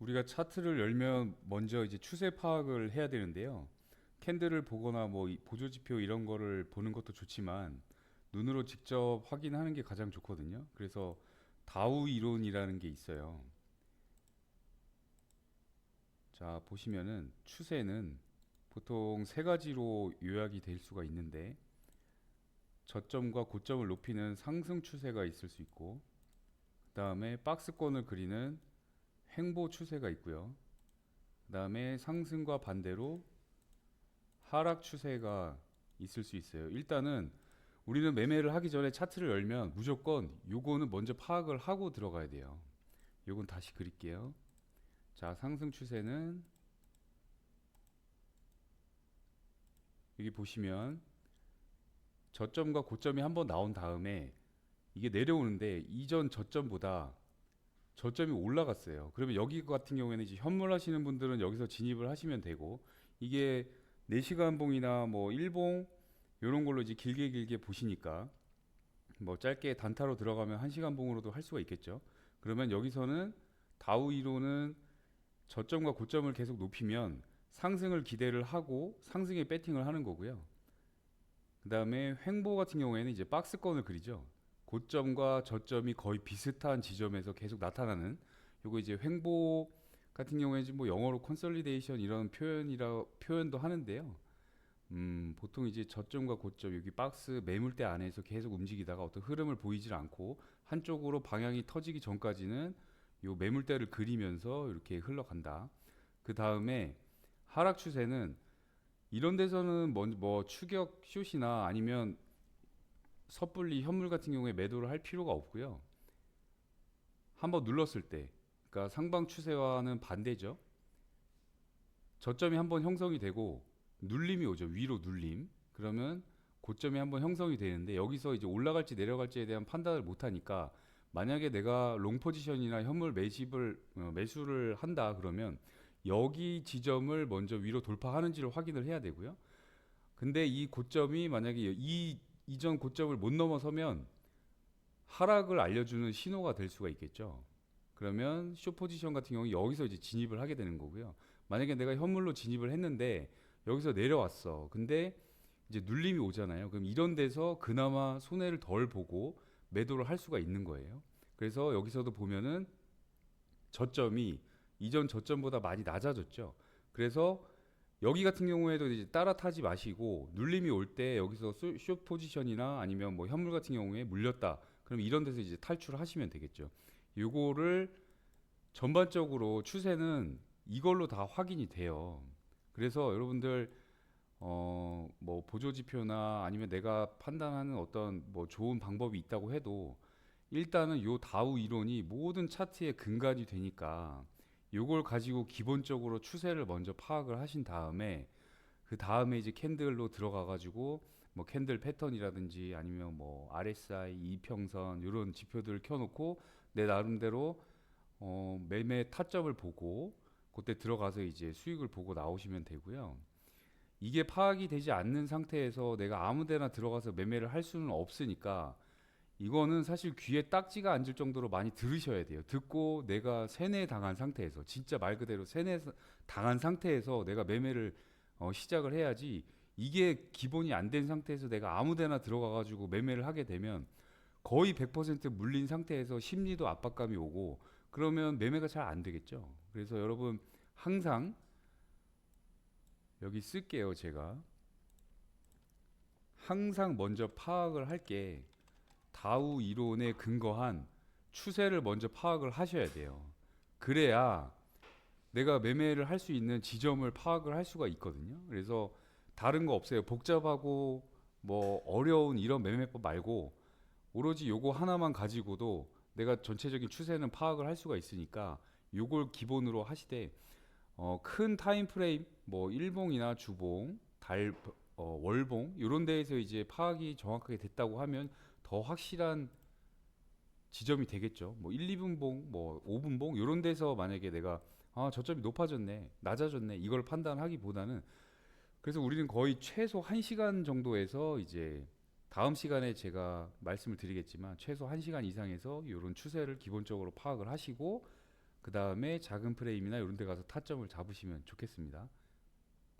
우리가 차트를 열면 먼저 이제 추세 파악을 해야 되는데요. 캔들을 보거나 뭐 이- 보조 지표 이런 거를 보는 것도 좋지만 눈으로 직접 확인하는 게 가장 좋거든요. 그래서 다우 이론이라는 게 있어요. 자, 보시면은 추세는 보통 세 가지로 요약이 될 수가 있는데 저점과 고점을 높이는 상승 추세가 있을 수 있고 그다음에 박스권을 그리는 횡보 추세가 있고요. 그 다음에 상승과 반대로 하락 추세가 있을 수 있어요. 일단은 우리는 매매를 하기 전에 차트를 열면 무조건 요거는 먼저 파악을 하고 들어가야 돼요. 요건 다시 그릴게요. 자, 상승 추세는 여기 보시면 저점과 고점이 한번 나온 다음에 이게 내려오는데 이전 저점보다 저점이 올라갔어요. 그러면 여기 같은 경우에는 이제 현물 하시는 분들은 여기서 진입을 하시면 되고 이게 4시간 봉이나 뭐 1봉 이런 걸로 이제 길게 길게 보시니까 뭐 짧게 단타로 들어가면 1시간 봉으로도 할 수가 있겠죠. 그러면 여기서는 다우 이론은 저점과 고점을 계속 높이면 상승을 기대를 하고 상승에 배팅을 하는 거고요. 그 다음에 횡보 같은 경우에는 이제 박스권을 그리죠. 고점과 저점이 거의 비슷한 지점에서 계속 나타나는 요거 이제 횡보 같은 경우에 지금 뭐 영어로 컨설리데이션 이런 표현이라 표현도 하는데요. 음, 보통 이제 저점과 고점 여기 박스 매물대 안에서 계속 움직이다가 어떤 흐름을 보이질 않고 한쪽으로 방향이 터지기 전까지는 요 매물대를 그리면서 이렇게 흘러간다. 그 다음에 하락 추세는 이런 데서는 뭐, 뭐 추격 숏이나 아니면 섣불리 현물 같은 경우에 매도를 할 필요가 없고요. 한번 눌렀을 때, 그러니까 상방 추세와는 반대죠. 저점이 한번 형성이 되고 눌림이 오죠. 위로 눌림. 그러면 고점이 한번 형성이 되는데 여기서 이제 올라갈지 내려갈지에 대한 판단을 못 하니까 만약에 내가 롱 포지션이나 현물 매집을 어, 매수를 한다 그러면 여기 지점을 먼저 위로 돌파하는지를 확인을 해야 되고요. 근데 이 고점이 만약에 이 이전 고점을 못 넘어서면 하락을 알려주는 신호가 될 수가 있겠죠. 그러면 쇼 포지션 같은 경우 여기서 이제 진입을 하게 되는 거고요. 만약에 내가 현물로 진입을 했는데 여기서 내려왔어. 근데 이제 눌림이 오잖아요. 그럼 이런 데서 그나마 손해를 덜 보고 매도를 할 수가 있는 거예요. 그래서 여기서도 보면은 저점이 이전 저점보다 많이 낮아졌죠. 그래서 여기 같은 경우에도 이제 따라 타지 마시고 눌림이 올 때 여기서 수- 숏 포지션이나 아니면 뭐 현물 같은 경우에 물렸다. 그럼 이런 데서 이제 탈출을 하시면 되겠죠. 요거를 전반적으로 추세는 이걸로 다 확인이 돼요. 그래서 여러분들 어 뭐 보조 지표나 아니면 내가 판단하는 어떤 뭐 좋은 방법이 있다고 해도 일단은 요 다우 이론이 모든 차트의 근간이 되니까 요걸 가지고 기본적으로 추세를 먼저 파악을 하신 다음에 그 다음에 이제 캔들로 들어가 가지고 뭐 캔들 패턴이라든지 아니면 뭐 RSI 이평선 이런 지표들을 켜놓고 내 나름대로 어 매매 타점을 보고 그때 들어가서 이제 수익을 보고 나오시면 되고요. 이게 파악이 되지 않는 상태에서 내가 아무데나 들어가서 매매를 할 수는 없으니까 이거는 사실 귀에 딱지가 앉을 정도로 많이 들으셔야 돼요. 듣고 내가 세뇌 당한 상태에서 진짜 말 그대로 세뇌 당한 상태에서 내가 매매를 어, 시작을 해야지 이게 기본이 안 된 상태에서 내가 아무데나 들어가 가지고 매매를 하게 되면 거의 100% 물린 상태에서 심리도 압박감이 오고 그러면 매매가 잘 안 되겠죠. 그래서 여러분 항상 여기 쓸게요, 제가. 항상 먼저 파악을 할게 다우 이론에 근거한 추세를 먼저 파악을 하셔야 돼요. 그래야 내가 매매를 할 수 있는 지점을 파악을 할 수가 있거든요. 그래서 다른 거 없어요. 복잡하고 뭐 어려운 이런 매매법 말고 오로지 요거 하나만 가지고도 내가 전체적인 추세는 파악을 할 수가 있으니까 요걸 기본으로 하시되 어, 큰 타임 프레임 뭐 일봉이나 주봉, 달 어, 월봉 이런 데에서 이제 파악이 정확하게 됐다고 하면 더 확실한 지점이 되겠죠. 뭐 1, 2분봉, 뭐 5분봉 이런 데서 만약에 내가 아 저점이 높아졌네, 낮아졌네 이걸 판단하기보다는 그래서 우리는 거의 최소 1시간 정도에서 이제 다음 시간에 제가 말씀을 드리겠지만 최소 1시간 이상에서 이런 추세를 기본적으로 파악을 하시고 그 다음에 작은 프레임이나 이런 데 가서 타점을 잡으시면 좋겠습니다.